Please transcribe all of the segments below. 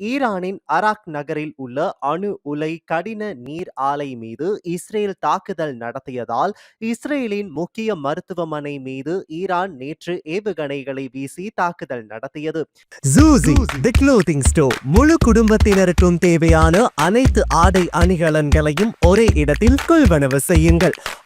ஈரானின் அராக் நகரில் உள்ள அணு உலை கடின நீர் ஆலை மீது இஸ்ரேல் தாக்குதல் நடத்தியதால் இஸ்ரேலின் முக்கிய மருத்துவமனை மீது ஈரான் நேற்று ஏவுகணைகளை வீசி தாக்குதல் நடத்தியது. தி முழு குடும்பத்தினருக்கும் தேவையான அனைத்து ஆடை அணிகலன்களையும் ஒரே இடத்தில் கொள்வனவு செய்யுங்கள்.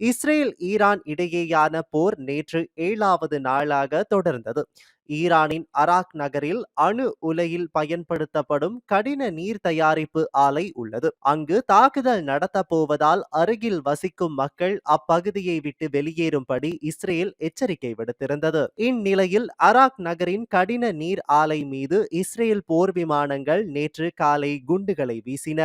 இஸ்ரேல் ஈரான் இடையேயான போர் நேற்று ஏழாவது நாளாக தொடர்ந்தது. ஈரானின் அராக் நகரில் அணு உலையில் பயன்படுத்தப்படும் கடின நீர் தயாரிப்பு ஆலை உள்ளது. அங்கு தாக்குதல் நடத்த போவதால் அருகில் வசிக்கும் மக்கள் அப்பகுதியை விட்டு வெளியேறும்படி இஸ்ரேல் எச்சரிக்கை விடுத்திருந்தது. இந்நிலையில் அராக் நகரின் கடின நீர் ஆலை மீது இஸ்ரேல் போர் விமானங்கள் நேற்று காலை குண்டுகளை வீசின.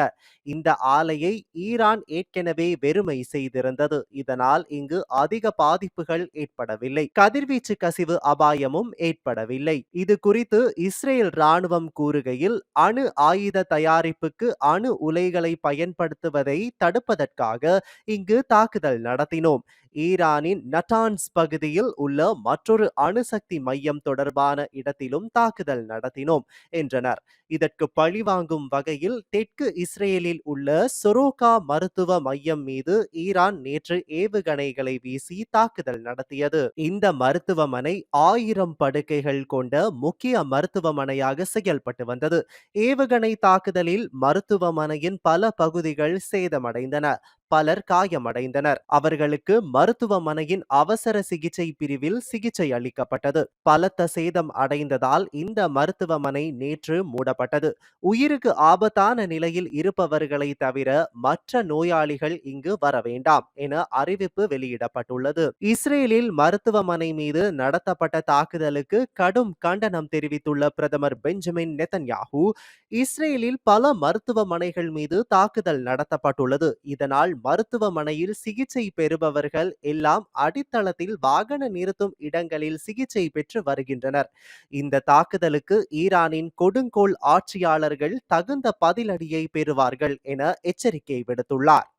இந்த ஆலையை ஈரான் ஏற்கனவே வெறுமை செய்திருந்தது. இதனால் இங்கு அதிக பாதிப்புகள் ஏற்படவில்லை. கதிர்வீச்சு கசிவு அபாயமும் ஏற்படவில்லை. இது குறித்து இஸ்ரேல் ராணுவம் கூறுகையில் அணு ஆயுத தயாரிப்புக்கு அணு உலைகளை பயன்படுத்துவதை தடுப்பதற்காக இங்கு தாக்குதல் நடத்தினோம். ஈரானின் நட்டான்ஸ் பகுதியில் உள்ள மற்றொரு அணுசக்தி மையம் தொடர்பான இடத்திலும் தாக்குதல் நடத்தினோம் என்றனர். இதற்கு பழிவாங்கும் வகையில் தெற்கு இஸ்ரேலில் உள்ள சொரோகா மருத்துவ மையம் மீது ஈரான் நேற்று ஏவுகணைகளை வீசி தாக்குதல் நடத்தியது. இந்த மருத்துவமனை ஆயிரம் படுக்கைகள் கொண்ட முக்கிய மருத்துவமனையாக செயல்பட்டு வந்தது. ஏவுகணை தாக்குதலில் மருத்துவமனையின் பல பகுதிகள் சேதமடைந்தன. பலர் காயமடைந்தனர். அவர்களுக்கு மருத்துவமனையின் அவசர சிகிச்சை பிரிவில் சிகிச்சை அளிக்கப்பட்டது. பலத்த சேதம் அடைந்ததால் இந்த மருத்துவமனை நேற்று மூடப்பட்டது. உயிருக்கு ஆபத்தான நிலையில் இருப்பவர்களை தவிர மற்ற நோயாளிகள் இங்கு வர வேண்டாம் என அறிவிப்பு வெளியிடப்பட்டுள்ளது. இஸ்ரேலில் மருத்துவமனை மீது நடத்தப்பட்ட தாக்குதலுக்கு கடும் கண்டனம் தெரிவித்துள்ள பிரதமர் பெஞ்சமின் நெத்தன்யாஹூ இஸ்ரேலில் பல மருத்துவமனைகள் மீது தாக்குதல் நடத்தப்பட்டுள்ளது. இதனால் மருத்துவமனையில் சிகிச்சை பெறுபவர்கள் எல்லாம் அடித்தளத்தில் வாகன நிறுத்தும் இடங்களில் சிகிச்சை பெற்று வருகின்றனர். இந்த தாக்குதலுக்கு ஈரானின் கொடுங்கோல் ஆட்சியாளர்கள் தகுந்த பதிலடியை பெறுவார்கள் என எச்சரிக்கை விடுத்துள்ளார்.